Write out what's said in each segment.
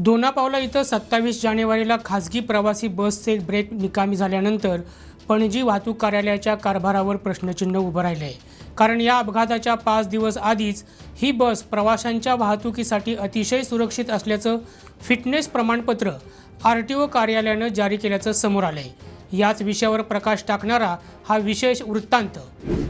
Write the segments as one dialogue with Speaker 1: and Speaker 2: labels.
Speaker 1: दोनापावला इथं सत्तावीस जानेवारीला खासगी प्रवासी बसचे ब्रेक निकामी झाल्यानंतर पणजी वाहतूक कार्यालयाच्या कारभारावर प्रश्नचिन्ह उभं राहिलं आहे कारण या अपघाताच्या पाच दिवस आधीच ही बस प्रवाशांच्या वाहतुकीसाठी अतिशय सुरक्षित असल्याचं फिटनेस प्रमाणपत्र आर टी ओ कार्यालयानं जारी केल्याचं समोर आलं आहे याच विषयावर प्रकाश टाकणारा हा विशेष वृत्तांत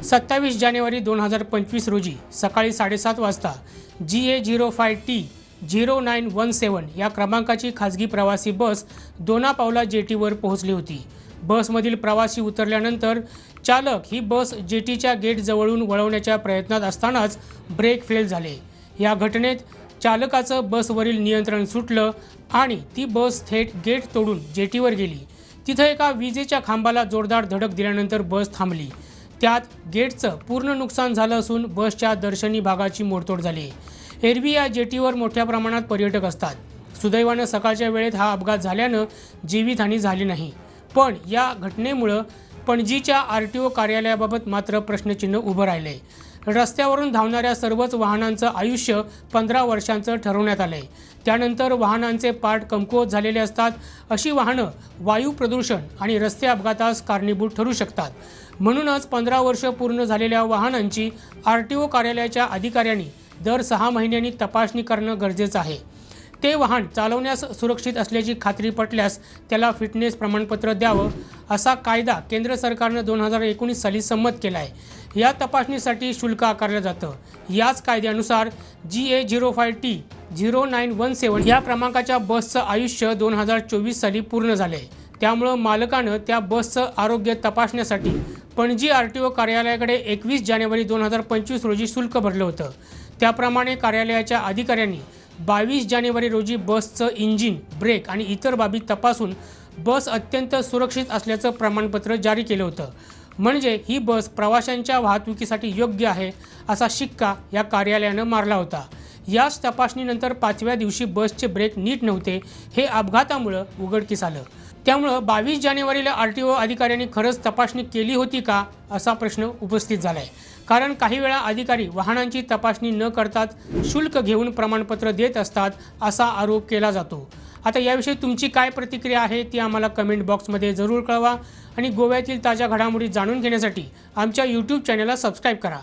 Speaker 1: सत्तावीस जानेवारी दोन हजार पंचवीस रोजी सकाळी साडेसात वाजता G A zero five T zero nine one seven या क्रमांकाची खाजगी प्रवासी बस दोनापावला जेटीवर पोहोचली होती. बसमधील प्रवासी उतरल्यानंतर चालक ही बस जेटीच्या गेटजवळून वळवण्याच्या प्रयत्नात असतानाच ब्रेक फेल झाले. या घटनेत चालकाचं बसवरील नियंत्रण सुटलं आणि ती बस थेट गेट तोडून जेटीवर गेली. तिथं एका विजेच्या खांबाला जोरदार धडक दिल्यानंतर बस थांबली. त्यात गेटचं पूर्ण नुकसान झालं असून बसच्या दर्शनी भागाची मोडतोड झाली. एरवी या जेटीवर मोठ्या प्रमाणात पर्यटक असतात. सुदैवानं सकाळच्या वेळेत हा अपघात झाल्यानं जीवितहानी झाली नाही. पण या घटनेमुळं पणजीच्या आर टी ओ कार्यालयाबाबत मात्र प्रश्नचिन्ह उभं राहिले. रस्त्यावरून धावणाऱ्या सर्वच वाहनांचं आयुष्य पंधरा वर्षांचं ठरवण्यात आलं आहे त्यानंतर वाहनांचे पार्ट कमकुवत झालेले असतात अशी वाहनं वायू प्रदूषण आणि रस्ते अपघातास कारणीभूत ठरू शकतात. म्हणूनच पंधरा वर्ष पूर्ण झालेल्या वाहनांची आर टी ओ कार्यालयाच्या अधिकाऱ्यांनी दर सहा महिन्यांनी तपासणी करणं गरजेचं आहे. ते वाहन चालवण्यास सुरक्षित असल्याची खात्री पटल्यास त्याला फिटनेस प्रमाणपत्र द्यावं असा कायदा केंद्र सरकारनं दोन हजार एकोणीस साली संमत केला आहे या तपासणीसाठी शुल्क आकारलं जातं. याच कायद्यानुसार G A zero five T zero nine one seven या क्रमांकाच्या बसचं आयुष्य दोन हजार चोवीस साली पूर्ण झालं आहे त्यामुळं मालकानं त्या बसचं आरोग्य तपासण्यासाठी पणजी आर टी ओ कार्यालयाकडे एकवीस जानेवारी दोन हजार पंचवीस रोजी शुल्क भरलं होतं. त्याप्रमाणे कार्यालयाच्या अधिकाऱ्यांनी बावीस जानेवारी रोजी बसचं इंजिन ब्रेक आणि इतर बाबी तपासून बस अत्यंत सुरक्षित असल्याचं प्रमाणपत्र जारी केलं होतं. म्हणजे ही बस प्रवाशांच्या वाहतुकीसाठी योग्य आहे असा शिक्का या कार्यालयानं मारला होता. याच तपासणीनंतर पाचव्या दिवशी बसचे ब्रेक नीट नव्हते हे अपघातामुळं उघडकीस आलं. त्यामुळं बावीस जानेवारीला आर टी ओ अधिकाऱ्यांनी खरंच तपासणी केली होती का असा प्रश्न उपस्थित झाला आहे कारण काही वेळा अधिकारी वाहनांची तपासणी न करताच शुल्क घेऊन प्रमाणपत्र देत असतात असा आरोप केला जातो. आता याविषयी तुमची काय प्रतिक्रिया आहे ती आम्हाला कमेंट बॉक्समध्ये जरूर कळवा. आणि गोव्यातील ताज्या घडामोडी जाणून घेण्यासाठी आमच्या यूट्यूब चॅनलला सबस्क्राईब करा.